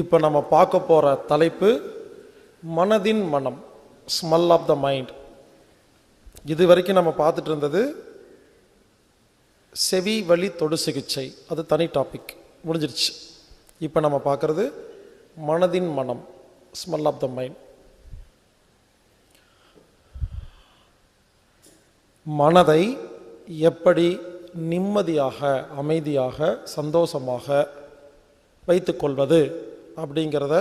இப்போ நம்ம பார்க்க போகிற தலைப்பு மனதின் மனம் ஸ்மெல் ஆஃப் த மைண்ட் இது வரைக்கும் நம்ம பார்த்துட்டு இருந்தது செவி வழி தொடு சிகிச்சை. அது தனி டாபிக் முடிஞ்சிருச்சு. இப்போ நம்ம பார்க்குறது மனதின் மனம் ஸ்மெல் ஆஃப் த மைண்ட் மனதை எப்படி நிம்மதியாக அமைதியாக சந்தோஷமாக வைத்துக்கொள்வது அப்படிங்கிறத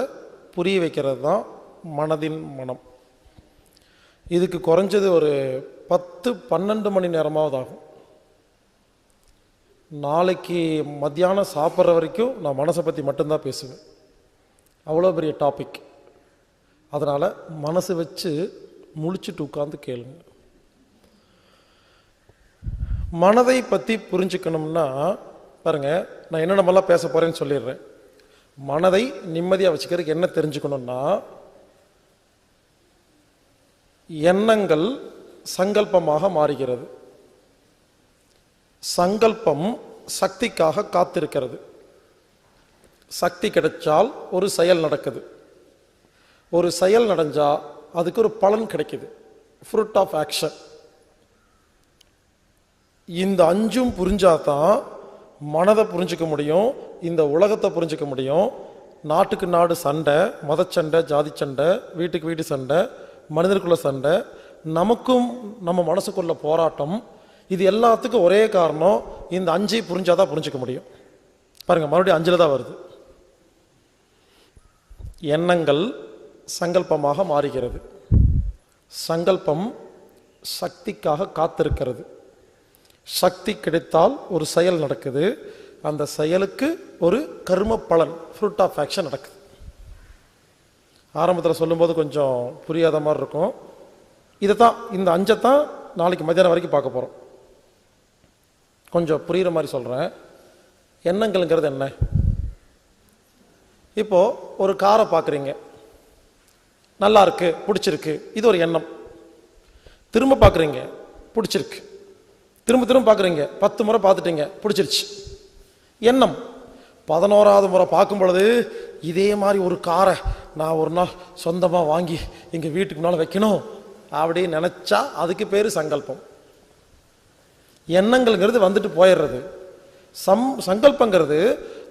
புரிய வைக்கிறது தான் மனதின் மனம். இதுக்கு குறைஞ்சது ஒரு பத்து பன்னெண்டு மணி நேரமாவது ஆகும். நாளைக்கு மத்தியானம் சாப்பிட்ற வரைக்கும் நான் மனசை பற்றி மட்டும்தான் பேசுவேன். அவ்வளோ பெரிய டாபிக் அதனால் மனசு வச்சு முழிச்சுட்டு உட்காந்து கேளுங்க. மனதை பற்றி புரிஞ்சுக்கணும்னா பாருங்க நான் என்னென்னமெல்லாம் பேச போகிறேன்னு சொல்லிடுறேன். மனதை நிம்மதியாக வச்சுக்கிறதுக்கு என்ன தெரிஞ்சுக்கணும்னா எண்ணங்கள் சங்கல்பமாக மாறுகிறது. சங்கல்பம் சக்திக்காக காத்திருக்கிறது. சக்தி கிடைச்சால் ஒரு செயல் நடக்குது. ஒரு செயல் நடஞ்சா அதுக்கு ஒரு பலன் கிடைக்குது. ஃப்ரூட் ஆஃப் ஆக்ஷன் இந்த அஞ்சும் புரிஞ்சாதான் மனதை புரிஞ்சுக்க முடியும் இந்த உலகத்தை புரிஞ்சுக்க முடியும். நாட்டுக்கு நாடு சண்டை மதச்சண்டை ஜாதி சண்டை வீட்டுக்கு வீட்டு சண்டை மனிதருக்குள்ள சண்டை. நமக்கும் நம்ம மனசுக்குள்ள போராட்டம். இது எல்லாத்துக்கும் ஒரே காரணம் இந்த அஞ்சை புரிஞ்சாதான் புரிஞ்சிக்க முடியும். பாருங்கள் மறுபடியும் அஞ்சில் தான் வருது. எண்ணங்கள் சங்கல்பமாக மாறுகிறது. சங்கல்பம் சக்திக்காக காத்திருக்கிறது. சக்தி கிடைத்தால் ஒரு செயல் நடக்குது. அந்த செயலுக்கு ஒரு கர்ம பலன் ஃப்ரூட் ஆஃப் ஆக்ஷன் நடக்குது. ஆரம்பத்தில் சொல்லும்போது கொஞ்சம் புரியாத மாதிரி இருக்கும். இதை தான் இந்த அஞ்சை தான் நாளைக்கு மத்தியானம் வரைக்கும் பார்க்க போகிறோம் கொஞ்சம் புரிகிற மாதிரி சொல்கிறேன் எண்ணங்கள்ங்கிறது என்ன? இப்போது ஒரு காரை பார்க்குறீங்க. நல்லா இருக்கு பிடிச்சிருக்கு. இது ஒரு எண்ணம். திரும்ப பார்க்குறீங்க பிடிச்சிருக்கு. திரும்ப திரும்ப பார்க்குறீங்க. பத்து முறை பார்த்துட்டீங்க. பிடிச்சிருச்சு. எண்ணம். பதினோராவது முறை பார்க்கும் பொழுது இதே மாதிரி ஒரு காரை நான் ஒரு நாள் சொந்தமாக வாங்கி எங்கள் வீட்டுக்கு முன்னால் வைக்கணும் அப்படின்னு நினச்சா அதுக்கு பேர் சங்கல்பம். எண்ணங்கள்ங்கிறது வந்துட்டு போயிடுறது. சம் சங்கல்பங்கிறது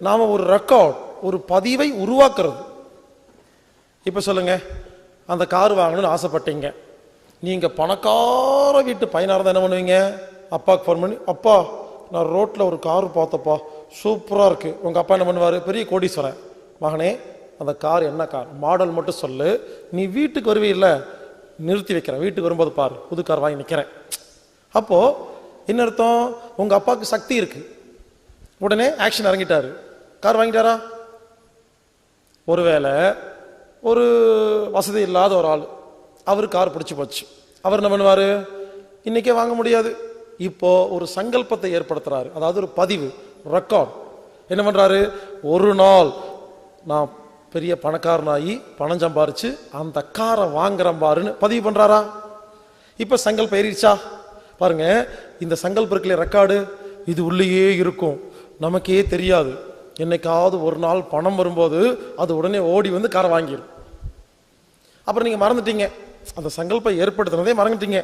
நாம் ஒரு ரெக்கார்ட் ஒரு பதிவை உருவாக்குறது. இப்போ சொல்லுங்கள் அந்த கார் வாங்கணும்னு ஆசைப்பட்டீங்க. நீங்கள் பணக்கார வீட்டு பையனாக இருந்தால் என்ன பண்ணுவீங்க? அப்பாவுக்கு ஃபோன் பண்ணி அப்பா நான் ரோட்டில் ஒரு கார் பார்த்தப்பா சூப்பராக இருக்குது உங்கள் அப்பா என்ன பண்ணுவார்? பெரிய கோடீஸ்வரன் மகனே அந்த கார் என்ன கார் மாடல் மட்டும் சொல்லு. நீ வீட்டுக்கு வருவீல்ல நிறுத்தி வைக்கிறேன். வீட்டுக்கு வரும்போது பார் புது கார் வாங்கி நிற்கிறேன் அப்போது என்ன அர்த்தம்? உங்கள் அப்பாவுக்கு சக்தி இருக்குது உடனே ஆக்ஷன் இறங்கிட்டாரு. கார் வாங்கிட்டாரா? ஒருவேளை ஒரு வசதி இல்லாத ஒரு ஆள் அவர் கார் பிடிச்சி போச்சு. அவர் என்ன பண்ணுவார்? இன்றைக்கே வாங்க முடியாது. இப்போ ஒரு சங்கல்பத்தை ஏற்படுத்துறாரு. அதாவது ஒரு பதிவு ரெக்கார்ட் என்ன பண்ணுறாரு ஒரு நாள் நான் பெரிய பணக்காரனாகி பணம் சம்பாரிச்சு அந்த காரை வாங்குறேன் பாருன்னு பதிவு பண்ணுறாரா இப்போ சங்கல்பம் ஏறிடுச்சா? பாருங்க இந்த சங்கல்பம் இருக்குல்ல ரெக்கார்டு இது உள்ளேயே இருக்கும். நமக்கே தெரியாது. என்னைக்காவது ஒரு நாள் பணம் வரும்போது அது உடனே ஓடி வந்து காரை வாங்கிடும் அப்புறம் நீங்கள் மறந்துட்டீங்க. அந்த சங்கல்பம் ஏற்படுத்தினதே மறந்துட்டீங்க.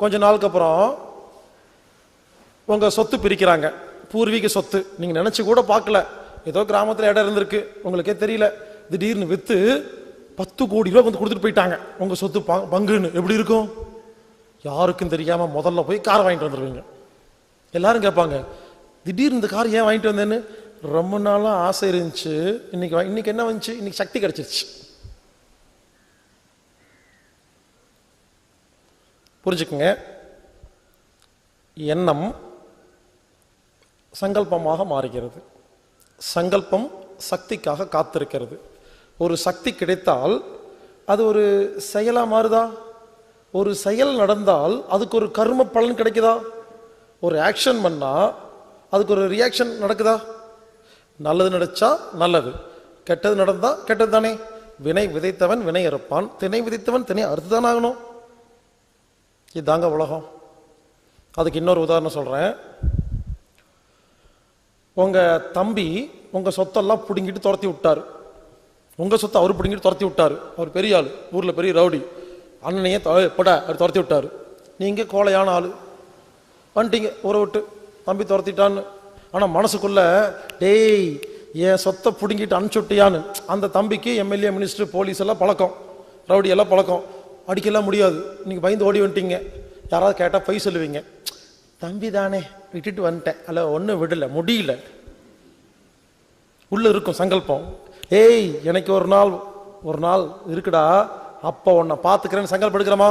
கொஞ்ச நாளுக்கு அப்புறம் உங்கள் சொத்து பிரிக்கிறாங்க. பூர்வீக சொத்து. நீங்கள் நினச்சி கூட பார்க்கல. ஏதோ கிராமத்தில் இடம் இருந்திருக்கு. உங்களுக்கே தெரியல. திடீர்னு விற்று பத்து கோடி ரூபா வந்து கொடுத்துட்டு போயிட்டாங்க. உங்கள் சொத்து பங்குன்னு எப்படி இருக்கும்? யாருக்கும் தெரியாமல் முதல்ல போய் கார் வாங்கிட்டு வந்துடுவீங்க எல்லாரும் கேட்பாங்க திடீர்னு இந்த கார் ஏன் வாங்கிட்டு வந்தேன்னு? ரொம்ப நாளாக ஆசை இருந்துச்சு. இன்னைக்கு இன்னைக்கு என்ன வந்துச்சு? இன்னைக்கு சக்தி கிடைச்சிருச்சு. புரிஞ்சுக்குங்க. எண்ணம் சங்கல்பமாக மாறுகிறது. சங்கல்பம் சக்திக்காக காத்திருக்கிறது. ஒரு சக்தி கிடைத்தால் அது ஒரு செயலாக மாறுதா? ஒரு செயல் நடந்தால் அதுக்கு ஒரு கர்ம பலன் கிடைக்குதா? ஒரு ஆக்ஷன் பண்ணால் அதுக்கு ஒரு ரியாக்ஷன் நடக்குதா? நல்லது நடச்சா நல்லது. கெட்டது நடந்தால் கெட்டது தானே. வினை விதைத்தவன் வினை அறுப்பான். திணை விதைத்தவன் திணை அறுத்துதான் ஆகணும். இதாங்க உலகம். அதுக்கு இன்னொரு உதாரணம் சொல்கிறேன் உங்கள் தம்பி உங்கள் சொத்தெல்லாம் பிடுங்கிட்டு துரத்தி விட்டார். உங்கள் சொத்தை அவர் பிடுங்கிட்டு துரத்தி விட்டார். அவர் பெரிய ஆள் ஊரில் பெரிய ரவுடி. அண்ணனையே தொ- பட அவர் துரத்தி விட்டார். நீங்கள் கோலையான ஆள். வந்துட்டீங்க ஊரை விட்டு. தம்பி துரத்திட்டான்னு. ஆனால் மனசுக்குள்ள டேய் என் சொத்தை பிடுங்கிட்டு அனுப்பிச்சுட்டியான்னு. அந்த தம்பிக்கு எம்எல்ஏ மினிஸ்டர் போலீஸ் எல்லாம் பழக்கம். ரவுடி எல்லாம் பழக்கம். அடிக்கலாம் முடியாது. நீங்கள் பயந்து ஓடி வந்துட்டீங்க. யாராவது கேட்டால் பொய் சொல்லுவீங்க. தம்பி தானே விட்டுட்டு வந்துட்டேன். அல்ல ஒன்றும் விடலை முடியல. உள்ள இருக்கும் சங்கல்பம். ஏய் எனக்கு ஒரு நாள் ஒரு நாள் இருக்குடா அப்போ உன்னை பார்த்துக்கிறேன்னு சங்கல்பம் எடுக்கிறோமா?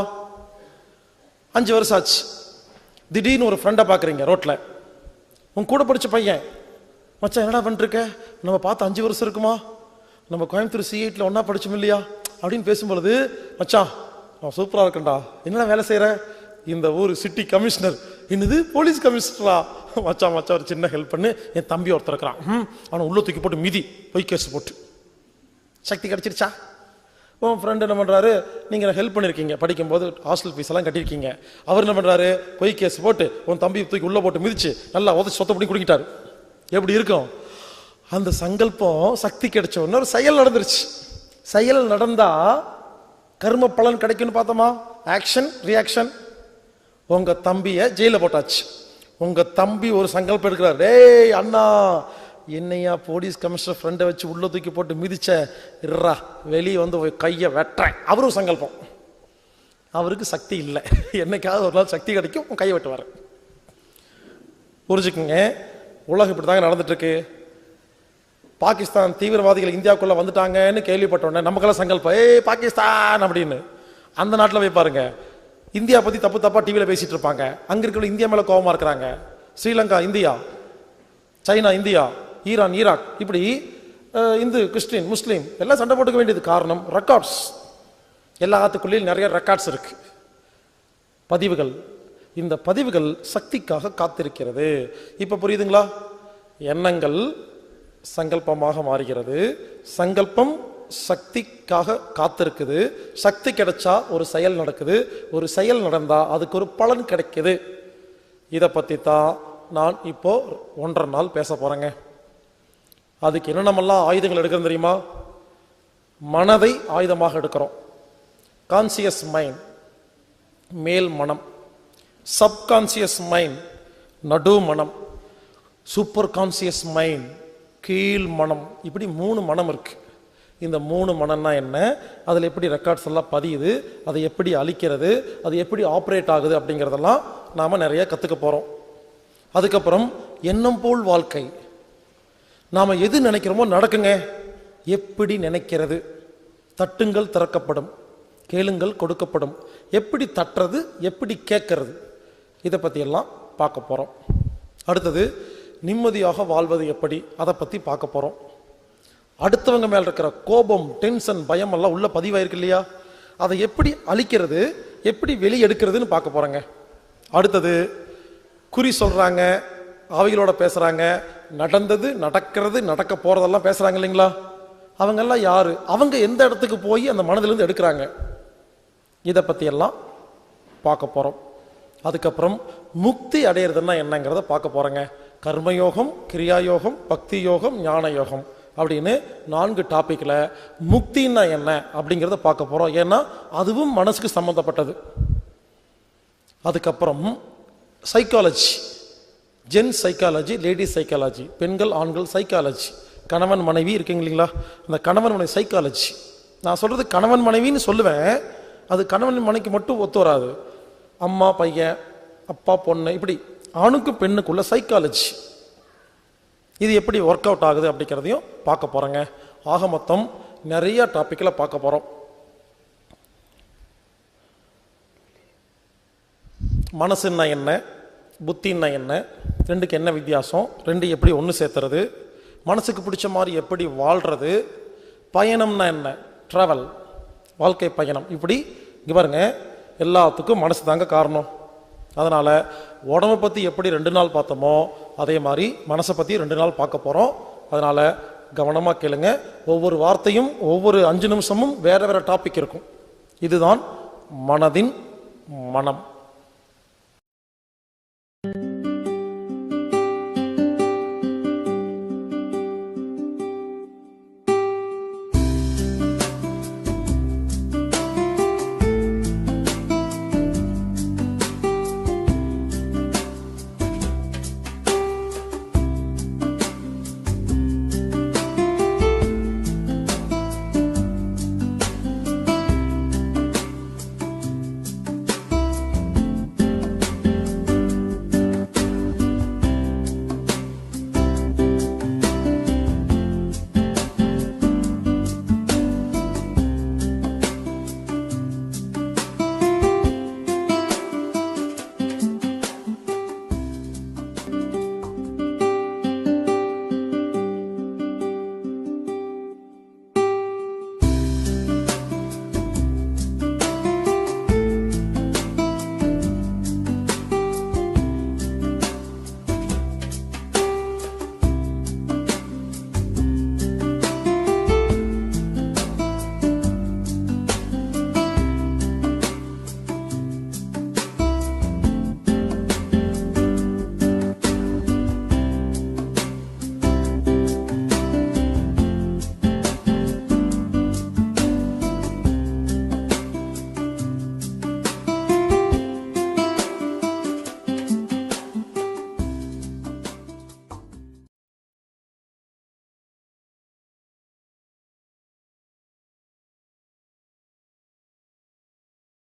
அஞ்சு வருஷம் ஆச்சு. திடீர்னு ஒரு ஃப்ரெண்டை பார்க்குறீங்க ரோட்டில் உன் கூட படித்த பையன் மச்சான் என்னடா பண்ணிருக்க? நம்ம பார்த்து அஞ்சு வருஷம் இருக்குமா? நம்ம கோயம்புத்தூர் சிஐட்டில் ஒன்றா படிச்சோம் இல்லையா? அப்படின்னு பேசும்பொழுது மச்சான் நான் சூப்பராக இருக்கேன்டா. என்னடா வேலை செய்கிற இந்த ஊர் சிட்டி கமிஷனர் என்னது? போலீஸ் கமிஷனரா? மச்சா மச்சான் ஒரு சின்ன ஹெல்ப் பண்ணு. என் தம்பி ஒருத்தர் இருக்கிறான். ம். அவனை உள்ள தூக்கி போட்டு மிதி. பொய் கேஸ் போட்டு. சக்தி கிடச்சிருச்சா? உன் ஃப்ரெண்டு என்ன பண்ணுறாரு நீங்கள் ஹெல்ப் பண்ணியிருக்கீங்க படிக்கும்போது ஹாஸ்டல் ஃபீஸ் எல்லாம் கட்டியிருக்கீங்க. அவர் என்ன பண்ணுறாரு பொய் கேஸ் போட்டு உன் தம்பி தூக்கி உள்ளே போட்டு மிதிச்சு நல்லா உதச்சி சொத்த பண்ணி குடிக்கிட்டாரு. எப்படி இருக்கும்? அந்த சங்கல்பம் சக்தி கிடைச்ச உடனே ஒரு செயல் நடந்துருச்சு. செயல் நடந்தால் கர்ம பலன் கிடைக்கும்னு பார்த்தோமா? ஆக்ஷன் ரியாக்ஷன் உங்க தம்பிய ஜெயில போட்டாச்சு. உங்க தம்பி ஒரு சங்கல்பம் எடுக்கிறார். டேய் அண்ணா என்னையா போலீஸ் கமிஷனர் ஃப்ரெண்டை வச்சு உள்ள தூக்கி போட்டு மிதிச்ச? இருறா வெளியே வந்து கையை வெட்டுறேன். அவரும் சங்கல்பம். அவருக்கு சக்தி இல்லை. என்னைக்காவது ஒரு நாள் சக்தி கிடைக்கும் உன் கையை வெட்டுவார். புரிஞ்சுக்குங்க. உலகம் இப்படி தாங்க நடந்துட்டுருக்கு. பாகிஸ்தான் தீவிரவாதிகள் இந்தியாவுக்குள்ளே வந்துட்டாங்கன்னு கேள்விப்பட்டோன்னே நமக்கெல்லாம் சங்கல்பம். ஏய் பாகிஸ்தான் அப்படின்னு. அந்த நாட்டில் போய் பாருங்கள் இந்தியா பத்தி தப்பு தப்பா டிவியில் பேசிட்டு இருப்பாங்க. அங்க இருக்கிற இந்தியா மேல கோவமா இருக்கிறாங்க. Sri Lanka India. China India. Iran Iraq. இப்படி இந்து கிறிஸ்டின் முஸ்லீம் எல்லாம் சண்டை போட்டுக்க வேண்டியது காரணம் ரெக்கார்ட்ஸ் எல்லாத்துக்குள்ளேயும் நிறைய ரெக்கார்ட்ஸ் இருக்கு. பதிவுகள். இந்த பதிவுகள் சக்திக்காக காத்திருக்கிறது. இப்போ புரியுதுங்களா? எண்ணங்கள் சங்கல்பமாக மாறுகிறது. சங்கல்பம் சக்திக்காக காத்திருக்குது. சக்தி கிடைச்சா ஒரு செயல் நடக்குது. ஒரு செயல் நடந்தா அதுக்கு ஒரு பலன் கிடைக்குது. இதை பற்றி தான் நான் இப்போ ஒன்றரை நாள் பேச போகிறேங்க அதுக்கு என்னென்னமெல்லாம் ஆயுதங்கள் எடுக்கிறோம் தெரியுமா? மனதை ஆயுதமாக எடுக்கிறோம். கான்சியஸ் மைண்ட் மேல் மனம். சப்கான்சியஸ் மைண்ட் நடு மனம். சூப்பர் கான்சியஸ் மைண்ட் கீழ் மனம். இப்படி மூணு மனம் இருக்குது இந்த மூணு மனம்னா என்ன? அதில் எப்படி ரெக்கார்ட்ஸ் எல்லாம் பதியுது? அதை எப்படி அழிக்கிறது? அது எப்படி ஆப்ரேட் ஆகுது அப்படிங்கிறதெல்லாம் நாம் நிறைய கற்றுக்க போகிறோம் அதுக்கப்புறம் எண்ணம் போல் வாழ்க்கை. நாம் எது நினைக்கிறோமோ நடக்குங்க. எப்படி நினைக்கிறது? தட்டுங்கள் திறக்கப்படும். கேளுங்கள் கொடுக்கப்படும். எப்படி தட்டுறது? எப்படி கேட்கறது? இதை பற்றியெல்லாம் பார்க்க போகிறோம் அடுத்தது நிம்மதியாக வாழ்வது எப்படி? அதை பற்றி பார்க்க போகிறோம் அடுத்தவங்க மேல் இருக்கிற கோபம் டென்ஷன் பயம் எல்லாம் உள்ள பதிவாயிருக்கு இல்லையா? அதை எப்படி அழிக்கிறது? எப்படி வெளியெடுக்கிறதுன்னு பார்க்க போறேங்க. அடுத்தது குறி சொல்றாங்க அவைகளோட பேசுறாங்க நடந்தது நடக்கிறது நடக்க போறதெல்லாம் பேசுறாங்க இல்லைங்களா? அவங்க எல்லாம் யாரு? அவங்க எந்த இடத்துக்கு போய் அந்த மனதிலிருந்து எடுக்கிறாங்க? இதை பத்தி எல்லாம் பார்க்க போறோம். அதுக்கப்புறம் முக்தி அடையிறதுன்னா என்னங்கிறத பார்க்க போறேங்க. கர்மயோகம் கிரியாயோகம் பக்தி யோகம் ஞான யோகம். அப்படின்னு நான்கு டாப்பிக்கில் முக்தின்னா என்ன அப்படிங்கிறத பார்க்க போகிறோம் ஏன்னா அதுவும் மனசுக்கு சம்மந்தப்பட்டது அதுக்கப்புறம் psychology zen psychology ladies psychology பெண்கள் ஆண்கள் சைக்காலஜி கணவன் மனைவி இருக்கீங்க இல்லைங்களா? இந்த கணவன் மனைவி சைக்காலஜி நான் சொல்கிறது கணவன் மனைவின்னு சொல்லுவேன். அது கணவன் மனைவிக்கு மட்டும் ஒத்து வராது. அம்மா பையன் அப்பா பொண்ணு இப்படி ஆணுக்கும் பெண்ணுக்குள்ள சைக்காலஜி இது எப்படி ஒர்க் அவுட் ஆகுது அப்படிங்கிறதையும் பார்க்க போகிறேங்க ஆக மொத்தம் நிறைய டாப்பிக்கில் பார்க்க போகிறோம் மனசுன்னா என்ன? புத்தின்னா என்ன? ரெண்டுக்கு என்ன வித்தியாசம்? ரெண்டு எப்படி ஒன்று சேர்த்துறது? மனசுக்கு பிடிச்ச மாதிரி எப்படி வாழ்கிறது பயணம்னா என்ன? ட்ராவல் வாழ்க்கை பயணம். இப்படி இங்கே பாருங்க. எல்லாத்துக்கும் மனசு தாங்க காரணம். அதனால் உடம்பை பற்றி எப்படி ரெண்டு நாள் பார்த்தோமோ அதே மாதிரி மனசை பற்றி ரெண்டு நாள் பார்க்க போகிறோம் அதனால் கவனமாக கேளுங்க. ஒவ்வொரு வார்த்தையும் ஒவ்வொரு அஞ்சு நிமிஷமும் வேறு வேறு டாபிக் இருக்கும். இதுதான் மனதின் மனம்.